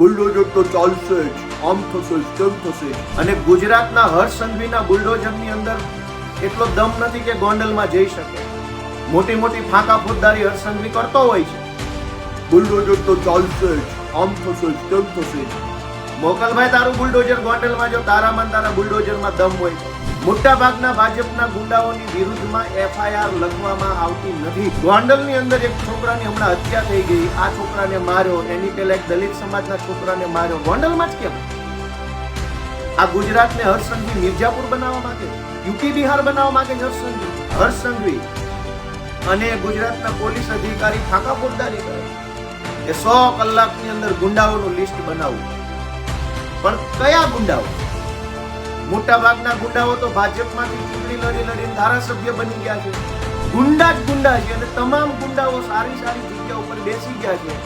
Bulldozer તો ચાલશે જ. આમ થશે તેમ થશે અને ગુજરાતના હર્ષ સંઘવીના બુલડોઝરની અંદર એટલો દમ નથી કે ગોંડલમાં જઈ શકે. મોટી મોટી ફાંકા ફૂટદારી હર્ષ સંઘવી કરતો હોય છે. બુલડોઝર તો ચાલશે જ. આમ થશે તેમ થશે મોકલભાઈ તારું બુલડોઝર ગોંડલમાં જો તારામાં તારા બુલડોઝરમાં દમ હોય તો મોટા ભાગના ભાજપના ગુંડાઓની વિરુદ્ધમાં એફઆઈઆર લખવામાં આવતી નથી. ગોંડલની અંદર એક છોકરાની હમણાં હત્યા થઈ ગઈ. આ છોકરાને માર્યો, એની પહેલા એક દલિત સમાજના છોકરાને માર્યો. ગોંડલમાં જ કેમ? આ ગુજરાતને હર્ષસંઘવી મિર્જાપુર બનાવવા માંગે. યુપી, બિહાર બનાવવા માંગે છે હર્ષસંઘવી હર્ષસંઘવી અને ગુજરાતના પોલીસ અધિકારી ફાંકા ફોજદારી કરે એ સો કલાકની અંદર ગુંડાઓનું લિસ્ટ બનાવવું પણ કયા ગુંડાઓ? મોટા ભાગના ગુંડાઓ તો ભાજપમાંથી ચૂંટણી લડી લડીને ધારાસભ્ય બની ગયા છે. ગુંડા જ ગુંડા છે અને તમામ ગુંડાઓ સારી સારી જગ્યા ઉપર બેસી ગયા છે.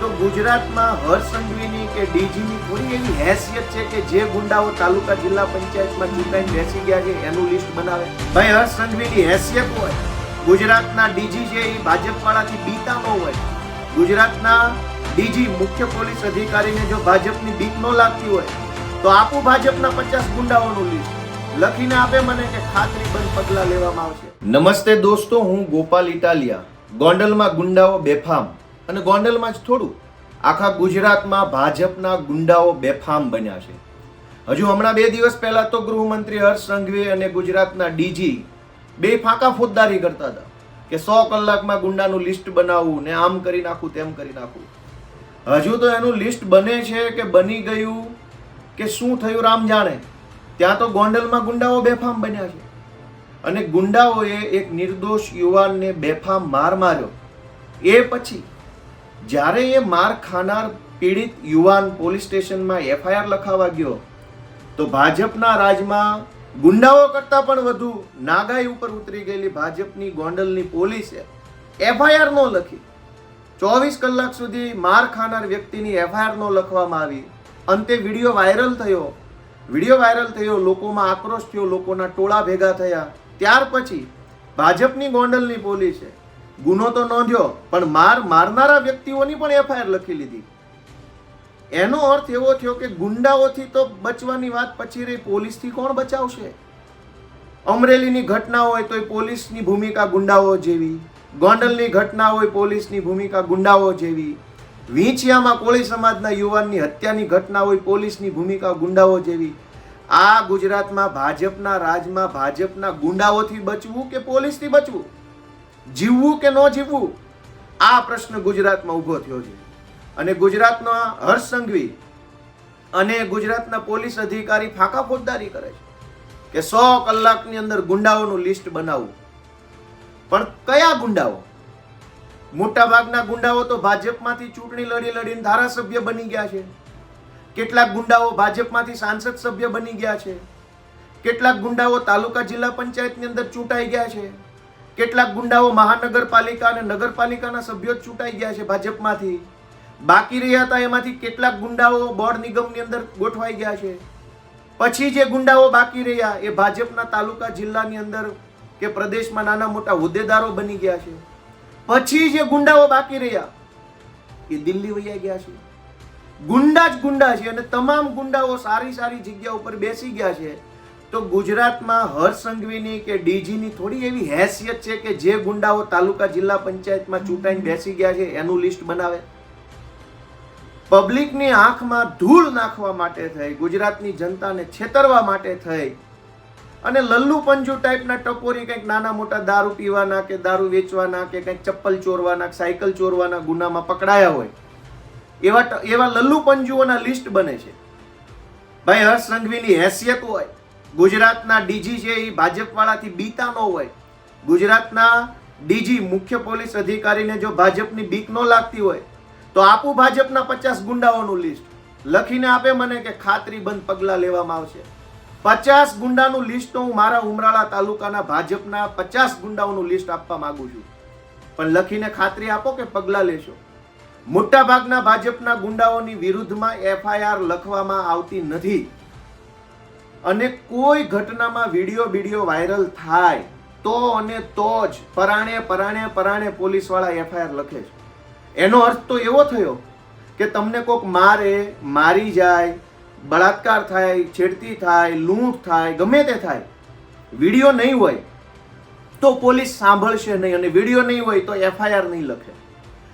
તો ગુજરાતમાં હર્ષ સંઘવીની કે ડીજીની થોડી એવી હેસિયત છે કે જે ગુંડાઓ તાલુકા જિલ્લા પંચાયતમાં ચૂંટાઈને બેસી ગયા છે, એનું લિસ્ટ બનાવે. ભાઈ હર્ષ સંઘવીની હેસિયત હોય, ગુજરાતના ડીજી છે એ ભાજપવાળાથી બીતા ન હોય, ગુજરાતના ડીજી મુખ્ય પોલીસ અધિકારીને જો ભાજપની બીક ન લાગતી હોય તો આપું ભાજપના પચાસ ગુંડાઓનું લિસ્ટ લખીને આપે મને કે ખાતરી બંધ પગલા લેવામાં આવશે. નમસ્તે દોસ્તો, હું ગોપાલ ઇટાલિયા. ગોંડલમાં ગુંડાઓ બેફામ. અને ગોંડલમાં જ થોડું. આખા ગુજરાતમાં ભાજપના ગુંડાઓ બેફામ બન્યા છે. હજુ હમણાં બે દિવસ પહેલા તો ગૃહમંત્રી હર્ષ સંઘવી અને ગુજરાતના ડીજી બે ફાંકા ફોજદારી કરતા હતા કે સો કલાકમાં ગુંડાનું લિસ્ટ બનાવવું ને આમ કરી નાખું તેમ કરી નાખું. હજુ તો એનું લિસ્ટ બને છે કે બની ગયું કે શું થયું રામ જાણે? ત્યાં તો ગોંડલમાં ગુંડાઓ બેફામ બન્યા છે. અને ગુંડાઓએ એક નિર્દોષ યુવાનને બેફામ માર માર્યો. એ પછી જ્યારે એ માર ખાનાર પીડિત યુવાન પોલીસ સ્ટેશનમાં એફઆઈઆર લખાવા ગયો, તો ભાજપના રાજમાં ગુંડાઓ કરતાં પણ વધુ નાગાઈ ઉપર ઉતરી ગયેલી ભાજપની ગોંડલની પોલીસે એફઆઈઆર ન લખી. ચોવીસ કલાક સુધી માર ખાનાર વ્યક્તિની એફઆઈઆર ન લખવામાં આવી. અંતે વીડિયો વાયરલ થયો. વીડિયો વાયરલ થયો, લોકોમાં આક્રોશ થયો, લોકોના ટોળા ભેગા થયા. ત્યાર પછી ભાજપની ગોંડલની પોલીસે ગુનો તો નોંધ્યો, પણ માર મારનારા વ્યક્તિઓની પણ એફઆઈઆર લખી લીધી. એનો અર્થ એવો થયો કે ગુંડાઓથી તો બચવાની વાત પછી રહી, પોલીસથી કોણ બચાવશે? અમરેલીની ઘટના હોય તો પોલીસની ભૂમિકા ગુંડાઓ જેવી. ગોંડલની ઘટના હોય, પોલીસની ભૂમિકા ગુંડાઓ જેવી. વીંછિયામાં કોળી સમાજના યુવાનની હત્યાની ઘટના હોય પોલીસની ભૂમિકા ગુંડાઓ જેવી. આ ગુજરાતમાં ભાજપના રાજમાં ભાજપના ગુંડાઓથી બચવું કે પોલીસથી બચવું? જીવવું કે ન જીવવું? આ પ્રશ્ન ગુજરાતમાં ઊભો થયો છે. અને ગુજરાતનો હર્ષ સંઘવી અને ગુજરાતના પોલીસ અધિકારી ફાંકા ફોજદારી કરે છે કે સો કલાકની અંદર ગુંડાઓનું લિસ્ટ બનાવવું પણ કયા ગુંડાઓ? મોટા ભાગના ગુંડાઓ તો ભાજપમાંથી ચૂંટણી લડી લડીને ધારાસભ્ય બની ગયા છે. કેટલાક ગુંડાઓ ભાજપમાંથી સાંસદ સભ્ય બની ગયા છે. કેટલાક ગુંડાઓ તાલુકા જિલ્લા પંચાયતની અંદર ચૂંટાઈ ગયા છે. કેટલાક ગુંડાઓ મહાનગરપાલિકા અને નગરપાલિકાના સભ્યો જ ચૂંટાઈ ગયા છે ભાજપમાંથી. બાકી રહ્યા હતા એમાંથી કેટલાક ગુંડાઓ બોર્ડ નિગમની અંદર ગોઠવાઈ ગયા છે. પછી જે ગુંડાઓ બાકી રહ્યા એ ભાજપના તાલુકા જિલ્લાની અંદર કે પ્રદેશમાં નાના મોટા હોદ્દેદારો બની ગયા છે. પછી જે ગુંડાઓ બાકી રહ્યા, એ દિલ્હી વૈયા ગયા છે. ગુંડા જ ગુંડા છે અને તમામ ગુંડાઓ સારી સારી જગ્યા ઉપર બેસી ગયા છે. તો ગુજરાતમાં હર્ષ સંઘવીની કે ડીજીની થોડી એવી હેસિયત છે કે જે ગુંડાઓ તાલુકા જિલ્લા પંચાયતમાં ચૂંટાઈને બેસી ગયા છે, એનું લિસ્ટ બનાવે. પબ્લિકની આંખમાં ધૂળ નાખવા માટે થઈ, ગુજરાતની જનતાને છેતરવા માટે થઈ. અને લલ્લુ પંજુ ટાઈપના ટપોરી કંઈક નાના મોટા દારૂ પીવાના કે દારૂ વેચવાના કે કંઈક ચપ્પલ ચોરવાના સાયકલ ચોરવાના ગુનામાં પકડાયા હોય, એવા એવા લલ્લુ પંજુઓના લિસ્ટ બને છે. ભાઈ હર્ષ સંઘવીની હેસિયત હોય, ગુજરાતના ડીજી છે એ ભાજપવાળાથી બીતા ન હોય, ગુજરાતના ડીજી મુખ્ય પોલીસ અધિકારીને જો ભાજપની બીક ન લાગતી હોય, તો આપું ભાજપના પચાસ ગુંડાઓનું લિસ્ટ. લખીને આપે મને કે ખાતરી બંધ પગલાં લેવામાં આવશે. પચાસ ગુંડાનું લિસ્ટ હું મારા ઉમરાળા તાલુકાના ભાજપના પચાસ ગુંડાઓનું લિસ્ટ આપવા માંગુ છું. પણ લખીને ખાતરી આપો કે પગલાં લેશો. મોટાભાગના ભાજપના ગુંડાઓની વિરુદ્ધમાં એફઆઈઆર લખવામાં આવતી નથી. અને કોઈ ઘટનામાં વીડિયો વીડિયો વાયરલ થાય તો અને તો જ પરાણે પરાણે પરાણે પોલીસવાળા એફઆઈઆર લખે છે. એનો અર્થ તો એવો થયો કે તમને કોક મારે, મારી જાય બળાત્કાર થાય, છેડતી થાય, લૂંટ થાય, ગમે તે થાય, વીડિયો નહીં હોય તો પોલીસ સાંભળશે નહીં અને વીડિયો નહીં હોય તો એફઆઈઆર નહીં લખે.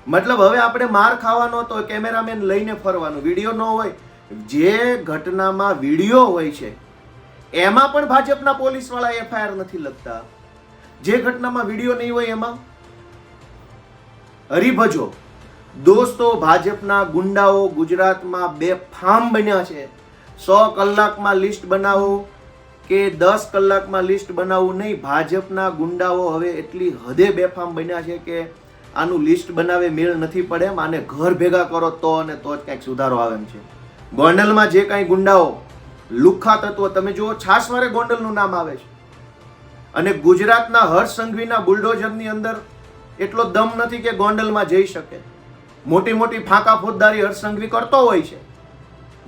મતલબ હવે આપણે માર ખાવાનો તો કેમેરામેન લઈને ફરવાનો, વીડિયો ન હોય. જે ઘટનામાં વીડિયો હોય છે, એમાં પણ ભાજપના પોલીસવાળા એફઆઈઆર નથી લખતા. જે ઘટનામાં વીડિયો નહીં હોય એમાં, હરિભજો. દોસ્તો, ભાજપના ગુંડાઓ ગુજરાતમાં બે ફાર્મ બન્યા છે. સો કલાકમાં લિસ્ટ બનાવો કે દસ કલાકમાં લિસ્ટ બનાવવું નહીં, ભાજપના ગુંડાઓ હવે એટલી હદે બેફામ બન્યા છે કે આનું લિસ્ટ બનાવે મેળ નથી પડે એમ, આને ઘર ભેગા કરો તો અને તો જ કંઈક સુધારો આવે એમ છે. ગોંડલમાં જે કાંઈ ગુંડાઓ લુખ્ખા તત્વો, તમે જુઓ છાસવારે ગોંડલનું નામ આવે છે. અને ગુજરાતના હર્ષ સંઘવીના બુલડોઝરની અંદર એટલો દમ નથી કે ગોંડલમાં જઈ શકે. મોટી મોટી ફાંકા ફોજદારી હર્ષ કરતો હોય છે.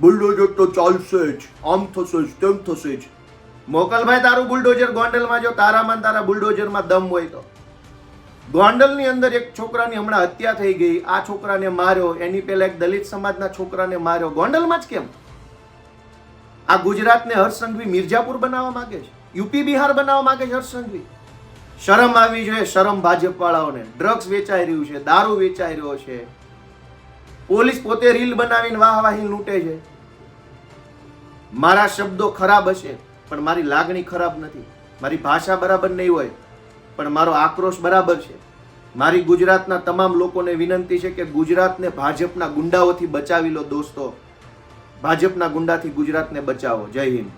બુલડોઝર તો ચાલશે જ. આમ થશે જ તેમ થશે જ. મોકલભાઈ તારું બુલડોઝર ગોંડલમાં જો તારામાં તારા બુલડોઝરમાં દમ હોય તો. ગોંડલની અંદર એક છોકરાની હમણાં હત્યા થઈ ગઈ. આ છોકરાને માર્યો એની પહેલા એક દલિત સમાજના છોકરાને માર્યો. ગોંડલમાં જ કેમ? આ ગુજરાતને હર્ષ સંઘવી મિર્જાપુર બનાવવા માંગે છે. યુપી બિહાર બનાવવા માંગે છે હર્ષસંઘવી શરમ આવી જોઈએ શરમ ભાજપ વાળાઓને ડ્રગ્સ વેચાઈ રહ્યું છે દારૂ વેચાઈ રહ્યો છે. પોલીસ પોતે રીલ બનાવીને વાહવાહી લૂંટે છે. મારા શબ્દો ખરાબ હશે, પણ મારી લાગણી ખરાબ નથી. મારી ભાષા બરાબર નહીં હોય, પણ મારો આક્રોશ બરાબર છે. મારી ગુજરાતના તમામ લોકોને વિનંતી છે કે ગુજરાતને ભાજપના ગુંડાઓથી બચાવી લો, દોસ્તો. ભાજપના ગુંડાથી ગુજરાતને બચાવો. જય હિન્દ.